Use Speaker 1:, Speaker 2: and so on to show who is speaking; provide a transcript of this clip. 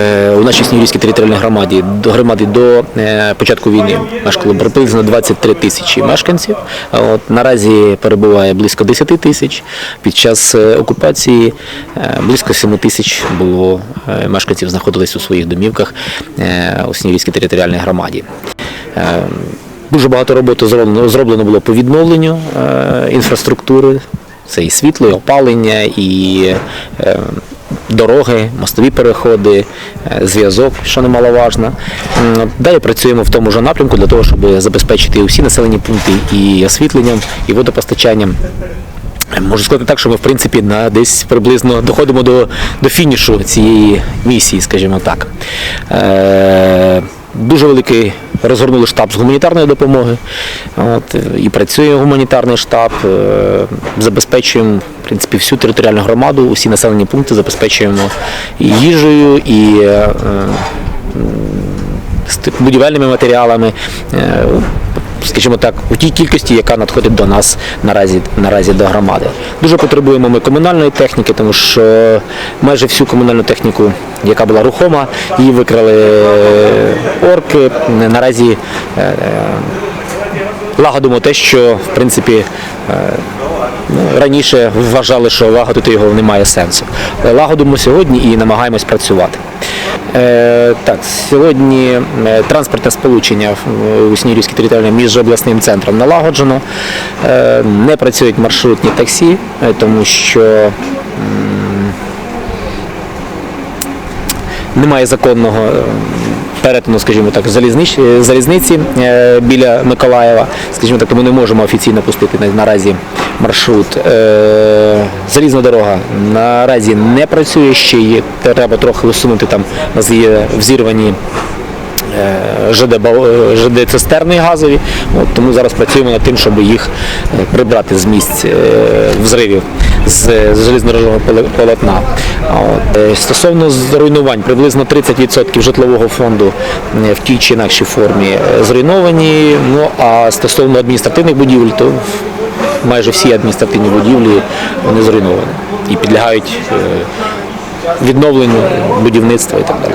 Speaker 1: Е, У нашій Снігурівській територіальній громаді до громади до е, початку війни мешкало приблизно 23 тисячі мешканців. От наразі перебуває близько 10 тисяч. Під час е, окупації близько 7 тисяч було мешканців знаходились у своїх домівках у Снігурівській територіальній громаді. Дуже багато роботи зроблено, було по відновленню інфраструктури. Це і світло, і опалення, і е, дороги, мостові переходи, е, зв'язок, що немаловажно. Далі працюємо в тому ж напрямку для того, щоб забезпечити усі населені пункти і освітленням, і водопостачанням. Можу сказати так, що ми в принципі на десь приблизно доходимо до, до фінішу цієї місії, скажімо так. Е, дуже великий розгорнули штаб з гуманітарної допомоги. От, і працює гуманітарний штаб, е, забезпечуємо в принципі, всю територіальну громаду, усі населені пункти забезпечуємо і їжею, і е, з будівельними матеріалами. е, Скажімо так, у тій кількості, яка надходить до нас наразі, наразі до громади. Дуже потребуємо ми комунальної техніки, тому що майже всю комунальну техніку, яка була рухома, її викрали е, орки. Наразі е, лагодимо те, що в принципі е, ну, раніше вважали, що лагодити його немає сенсу. Лагодимо сьогодні і намагаємось працювати. Е, так, сьогодні е, транспортне сполучення в- у Снігурівській територіальній між обласним центром налагоджено. Е, не працюють маршрутні таксі, е, тому що немає законного е, перетину, скажімо так, залізнич, е, залізниці е, біля Миколаєва. Скажімо так, тому не можемо офіційно пустити наразі маршрут. Е, Залізна дорога наразі не працює, ще є, треба трохи висунути там є взірвані е, ЖД, е, ЖД цистерни газові. От, тому зараз працюємо над тим, щоб їх е, прибрати з місць е, взривів з, з железнодорожного полотна. От, е, стосовно зруйнувань, приблизно 30% житлового фонду е, в тій чи інакшій формі е, зруйновані. Ну а стосовно адміністративних будівель, то майже всі адміністративні будівлі вони зруйновані і підлягають е, відновленню будівництва і так далі.